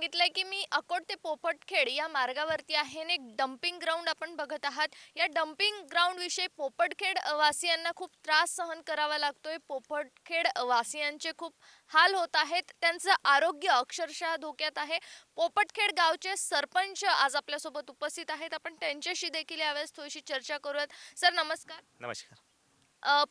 सांगितलंय की मी अकोट ते पोपटखेड या मार्गावरती आहे आणि एक डम्पिंग ग्राउंड आपण बघत आहात. या डम्पिंग ग्राउंड विषयी पोपटखेड वासियांना खूप त्रास सहन करावा लागतोय. पोपटखेड वासियांचे खूप हाल होत आहेत. त्यांचं आरोग्य अक्षरशः धोक्यात आहे. पोपटखेड गावचे सरपंच आज आपल्यासोबत उपस्थित आहेत. आपण त्यांच्याशी देखील यावेळेस थोडीशी चर्चा करूयात. सर नमस्कार. नमस्कार.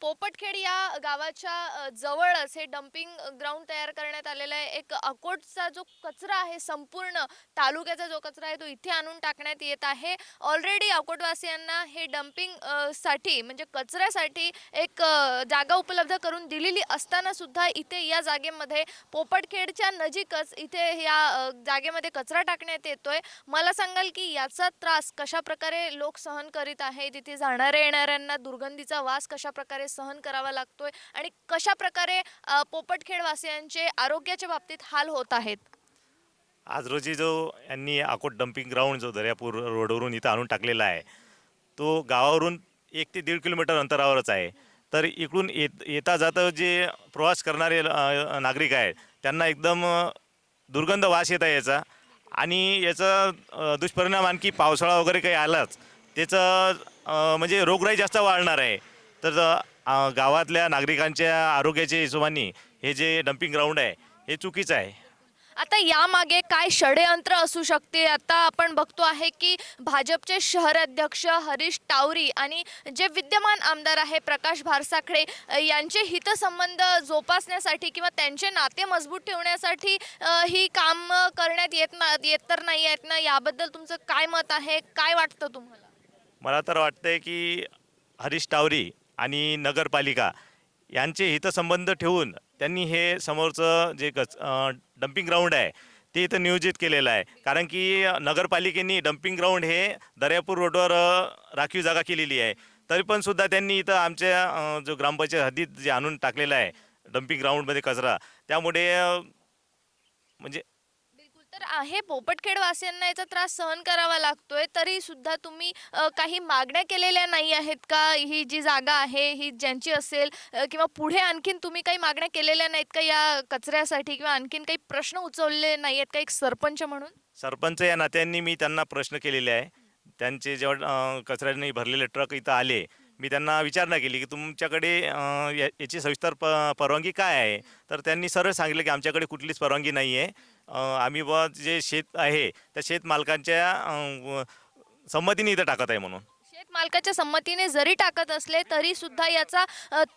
पोपटखेड या गावाच्या जवळच हे डम्पिंग ग्राउंड तयार करण्यात आलेलं आहे. एक अकोटचा जो कचरा आहे संपूर्ण तालुक्याचा जो कचरा आहे तो इथे आणून टाकण्यात येत आहे. ऑलरेडी अकोटवासियांना हे डम्पिंगसाठी म्हणजे कचऱ्यासाठी एक जागा उपलब्ध करून दिलेली असताना सुद्धा इथे या जागेमध्ये पोपटखेडच्या नजीकच इथे या जागेमध्ये कचरा टाकण्यात येतोय. मला सांगाल की याचा त्रास कशा प्रकारे लोक सहन करीत आहे? तिथे जाणाऱ्या येणाऱ्यांना दुर्गंधीचा वास कशा प्रकारे सहन करावा लागतोय आणि कशा प्रकारे पोपटखेडवासियांचे आरोग्याच्या बाबतीत हाल होत आहेत? आज रोजी जो यांनी आकोट डम्पिंग ग्राउंड जो दर्यापूर रोडवरून इथं आणून टाकलेला आहे तो गावावरून एक ते दीड किलोमीटर अंतरावरच आहे. तर इकडून येत येता जाता जे प्रवास करणारे नागरिक आहेत त्यांना एकदम दुर्गंध वास येत आहे याचा. आणि याचा दुष्परिणाम आणखी पावसाळा वगैरे काही आलाच त्याचं म्हणजे रोगराई जास्त वाढणार आहे. तर गावातल्या नागरिकांच्या आरोग्याच्या हिशोबाने हे जे डम्पिंग ग्राउंड आहे हे चुकीचं आहे. आता यामागे काय षडयंत्र असू शकते? आता आपण बघतो आहे की भाजपचे शहर अध्यक्ष हरीश टावरी आणि जे विद्यमान आमदार आहे प्रकाश भारसाखळे यांचे हितसंबंध जोपासण्यासाठी किंवा त्यांचे नाते मजबूत ठेवण्यासाठी ही काम करण्यात येत ना येत तर नाही आहेत ना? याबद्दल तुमचं काय मत आहे? काय वाटतं तुम्हाला? मला तर वाटतंय की हरीश टावरी आणि नगरपालिका यांचे हितसंबंध ठेवून त्यांनी हे समोरचं जे कच डम्पिंग ग्राउंड आहे ते इथं नियोजित केलेलं आहे. कारण की नगरपालिकेने डम्पिंग ग्राउंड हे दर्यापूर रोडवर राखीव जागा केलेली आहे. तरी पण सुद्धा त्यांनी इथं आमच्या जो ग्रामपंचायत हद्दीत जे आणून टाकलेलं आहे डम्पिंग ग्राउंडमध्ये कचरा त्यामुळे म्हणजे तर आहे पोपटखेडवासियांना याचा त्रास सहन करावा लागतोय तरी सुद्धा तुम्ही अ, काही मागण्या केलेल्या नाही आहेत का? ही जी जागा आहे ही ज्यांची असेल अ, किंवा पुढे आणखीन तुम्ही काही मागण्या केलेल्या नाहीत का या कचऱ्यासाठी किंवा आणखीन काही प्रश्न उचलले नाही आहेत का एक सरपंच म्हणून? सरपंच या नात्यांनी मी त्यांना प्रश्न केलेले आहे. त्यांचे जेव्हा अं, कचऱ्याने भरलेले ट्रक इथं आले मी त्यांना विचारणा केली की तुमच्याकडे अं, या- याची सविस्तर प परवानगी काय आहे? तर त्यांनी सरळ सांगितलं की आमच्याकडे कुठलीच परवानगी नाही आहे आम्ही बुवा जे शेत आहे त्या शेत मालकांच्या अं, व- संमतीने इथं टाकत आहे म्हणून. शेत मालकाच्या संमतीने जरी टाकत असले तरी सुद्धा याचा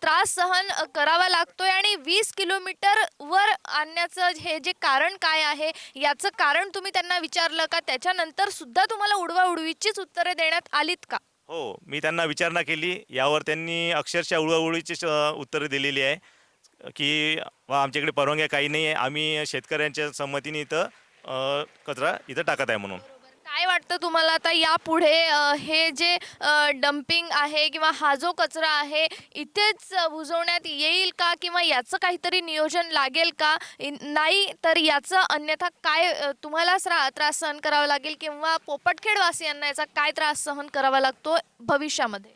त्रास सहन करावा लागतोय आणि वीस किलोमीटर वर आणण्याचं हे जे कारण काय आहे याचं कारण तुम्ही त्यांना विचारलं का? त्याच्यानंतर सुद्धा तुम्हाला उडवा उडवीचीच उत्तरे देण्यात आलीत का? हो मी त्यांना विचारणा केली. यावर त्यांनी अक्षरशः उळवळीची उत्तरं दिलेली आहे. की वा आमच्याकडे परवानग्या काही नाही आहे. आम्ही शेतकऱ्यांच्या संमतीने इथं कचरा इथं टाकत आहे म्हणून. काय वाटतं तुम्हाला आता यापुढे अ, हे जे डम्पिंग आहे किंवा हा जो कचरा आहे इथेच अ, बुजवण्यात येईल का? किंवा याचं काहीतरी नियोजन लागेल का? इन- नाही तर याचं अन्यथा काय अ, तुम्हालाच रा त्रास सहन करावा लागेल? किंवा पोपटखेडवासियांना याचा काय त्रास सहन करावा लागतो भविष्यामध्ये?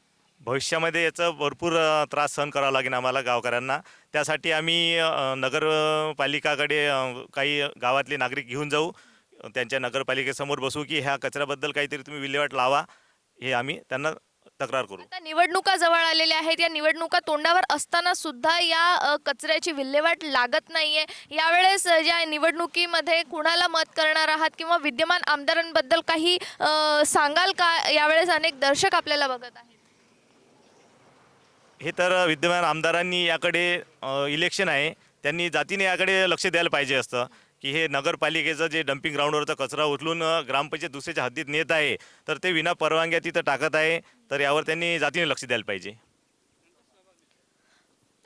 भविष्यामध्ये याचं भरपूर त्रास सहन करावा लागेल आम्हाला गावकऱ्यांना. त्यासाठी आम्ही नगरपालिकाकडे काही गावातले नागरिक घेऊन जाऊ. त्यांच्या नगरपालिकेसमोर बसू की ह्या कचऱ्याबद्दल काहीतरी तुम्ही विल्हेवाट लावा. हे आम्ही त्यांना तक्रार करू. आता निवडणुका जवळ आलेल्या आहेत. या निवडणुका तोंडावर असताना सुद्धा या कचऱ्याची विल्हेवाट लागत नाहीये. यावेळेस या निवडणुकीमध्ये कुणाला मत करणार आहात किंवा विद्यमान आमदारांबद्दल काही सांगाल का? यावेळेस अनेक दर्शक आपल्याला बघत आहेत. हे तर विद्यमान आमदारांनी याकडे इलेक्शन आहे. त्यांनी जातीने याकडे लक्ष द्यायला पाहिजे असतं. की हे नगरपालिकेचं जे डम्पिंग ग्राउंडवरचा कचरा उचलून ग्रामपंचायत दुसऱ्याच्या हद्दीत नेत आहे तर ते विना परवानग्या तिथं टाकत आहे. तर यावर त्यांनी जातीने लक्ष द्यायला पाहिजे.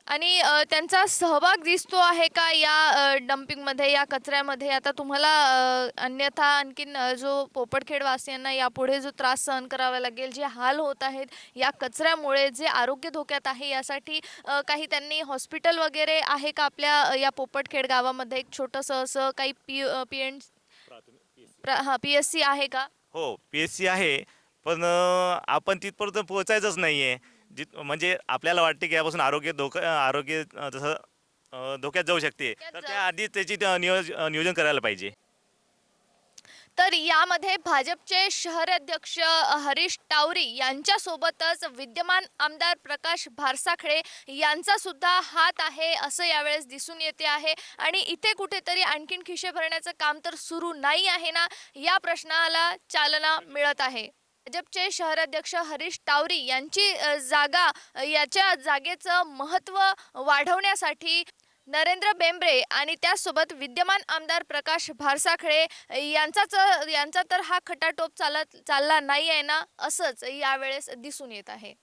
आणि अ, त्यांचा सहभाग दिसतो आहे का या अ, डम्पिंगमध्ये या कचऱ्यामध्ये? आता तुम्हाला अ, अन्यथा आणखीन अ, जो पोपटखेड वासियांना यापुढे जो त्रास सहन करावा लागेल जे हाल होत आहेत या कचऱ्यामुळे जे आरोग्य धोक्यात आहे यासाठी अ, काही त्यांनी हॉस्पिटल वगैरे आहे का आपल्या अ, या पोपटखेड गावामध्ये? एक छोटंसं असं काही पी पी एन हां पी एस सी आहे का? हो पी एस सी आहे पण अ, आपण तिथपर्यंत पोहोचायचंच नाही आहे जित म्हणजे आपल्याला वाटते की यापासून आरोग्य धोका आरोग्य अ, जसं अ, धोक्यात जाऊ शकते. तर जाऊ- त्या आधीच त्याची नियोज नियोजन करायला पाहिजे. तर यामध्ये भाजपचे शहराध्यक्ष हरीश टावरी यांच्यासोबतच विद्यमान आमदार प्रकाश भारसाखळे यांचा सुद्धा हात आहे असं यावेळेस दिसून येते आहे. आणि इथे कुठेतरी आणखीन खिशे भरण्याचं काम तर सुरू नाही आहे ना या प्रश्नाला चालना मिळत आहे. भाजपचे शहराध्यक्ष हरीश टावरी यांची जागा याच्या जागेचं महत्त्व वाढवण्यासाठी नरेंद्र बेंबरे आणि त्यासोबत विद्यमान आमदार प्रकाश भारसाखळे यांचाच यांचा तर हा खटाटोप चालत चालला नाही आहे ना असंच यावेळेस दिसून येत आहे.